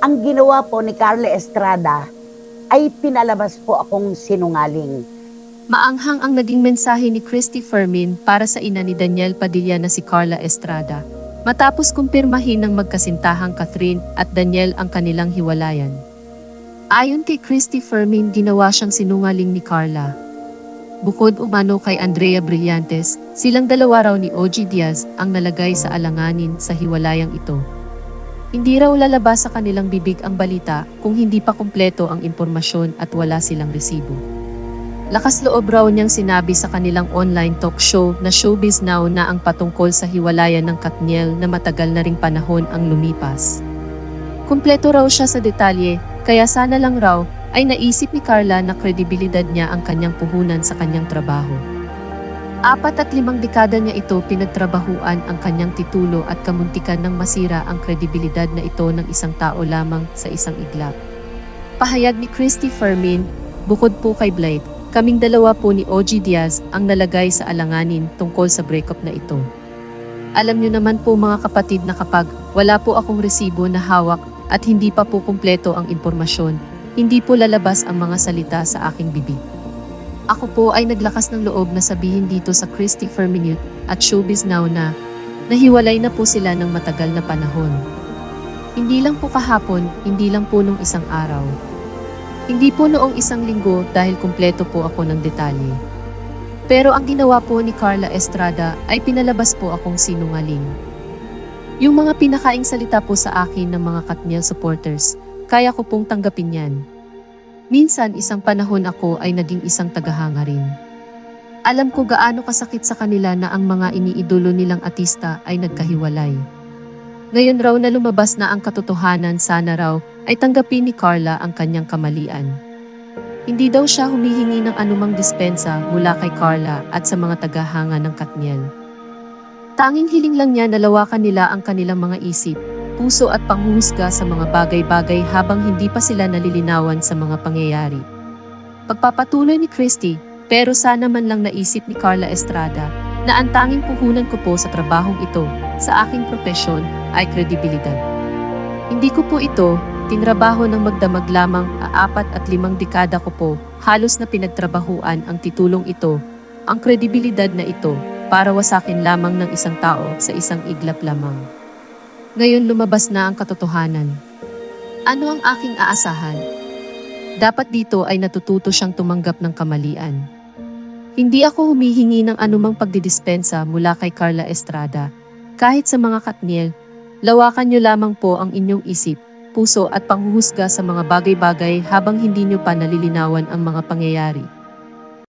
ang ginawa po ni Carla Estrada ay pinalabas po akong sinungaling. Maanghang ang naging mensahe ni Christy Fermin para sa ina ni Daniel Padilla na si Carla Estrada. Matapos kumpirmahin ng magkasintahang Catherine at Daniel ang kanilang hiwalayan. Ayon kay Christy Fermin, ginawa siyang sinungaling ni Carla. Bukod umano kay Andrea Brillantes, silang dalawa raw ni OG Diaz ang nalagay sa alanganin sa hiwalayang ito. Hindi raw lalabas sa kanilang bibig ang balita kung hindi pa kumpleto ang impormasyon at wala silang resibo. Lakas loob raw niyang sinabi sa kanilang online talk show na Showbiz Now na ang patungkol sa hiwalayan ng Katniel na matagal na ring panahon ang lumipas. Kumpleto raw siya sa detalye, kaya sana lang raw ay naisip ni Carla na kredibilidad niya ang kanyang puhunan sa kanyang trabaho. Apat at limang dekada niya ito pinagtrabahuan ang kanyang titulo at kamuntikan ng masira ang kredibilidad na ito ng isang tao lamang sa isang iglap. Pahayag ni Christy Fermin, bukod po kay Blade, kaming dalawa po ni OG Diaz ang nalagay sa alanganin tungkol sa breakup na ito. Alam niyo naman po mga kapatid na kapag wala po akong resibo na hawak at hindi pa po kumpleto ang impormasyon, hindi po lalabas ang mga salita sa aking bibig. Ako po ay naglakas ng loob na sabihin dito sa Christy Ferminute at Showbiz Now na nahiwalay na po sila ng matagal na panahon. Hindi lang po kahapon, hindi lang po nung isang araw. Hindi po noong isang linggo dahil kumpleto po ako ng detalye. Pero ang ginawa po ni Carla Estrada ay pinalabas po akong sinungaling. Yung mga pinakaing salita po sa akin ng mga Katniel supporters, kaya ko pong tanggapin yan. Minsan isang panahon ako ay naging isang tagahanga rin. Alam ko gaano kasakit sa kanila na ang mga iniidolo nilang artista ay nagkahiwalay. Ngayon raw na lumabas na ang katotohanan sana raw ay tanggapin ni Carla ang kanyang kamalian. Hindi daw siya humihingi ng anumang dispensa mula kay Carla at sa mga tagahanga ng Katniel. Tanging hiling lang niya na lawakan nila ang kanilang mga isip, puso at panghuhusga sa mga bagay-bagay habang hindi pa sila nalilinawan sa mga pangyayari. Pagpapatuloy ni Christy, pero sana man lang naisip ni Carla Estrada na ang tanging puhunan ko po sa trabahong ito sa aking propesyon ay kredibilidad. Hindi ko po ito tinrabaho ng magdamag lamang aapat at limang dekada ko po halos na pinagtrabahuan ang titulong ito, ang kredibilidad na ito para wasakin lamang ng isang tao sa isang iglap lamang. Ngayon lumabas na ang katotohanan. Ano ang aking aasahan? Dapat dito ay natututo siyang tumanggap ng kamalian. Hindi ako humihingi ng anumang pagdidispensa mula kay Carla Estrada. Kahit sa mga katniel, lawakan niyo lamang po ang inyong isip, puso at panghuhusga sa mga bagay-bagay habang hindi niyo pa nalilinawan ang mga pangyayari.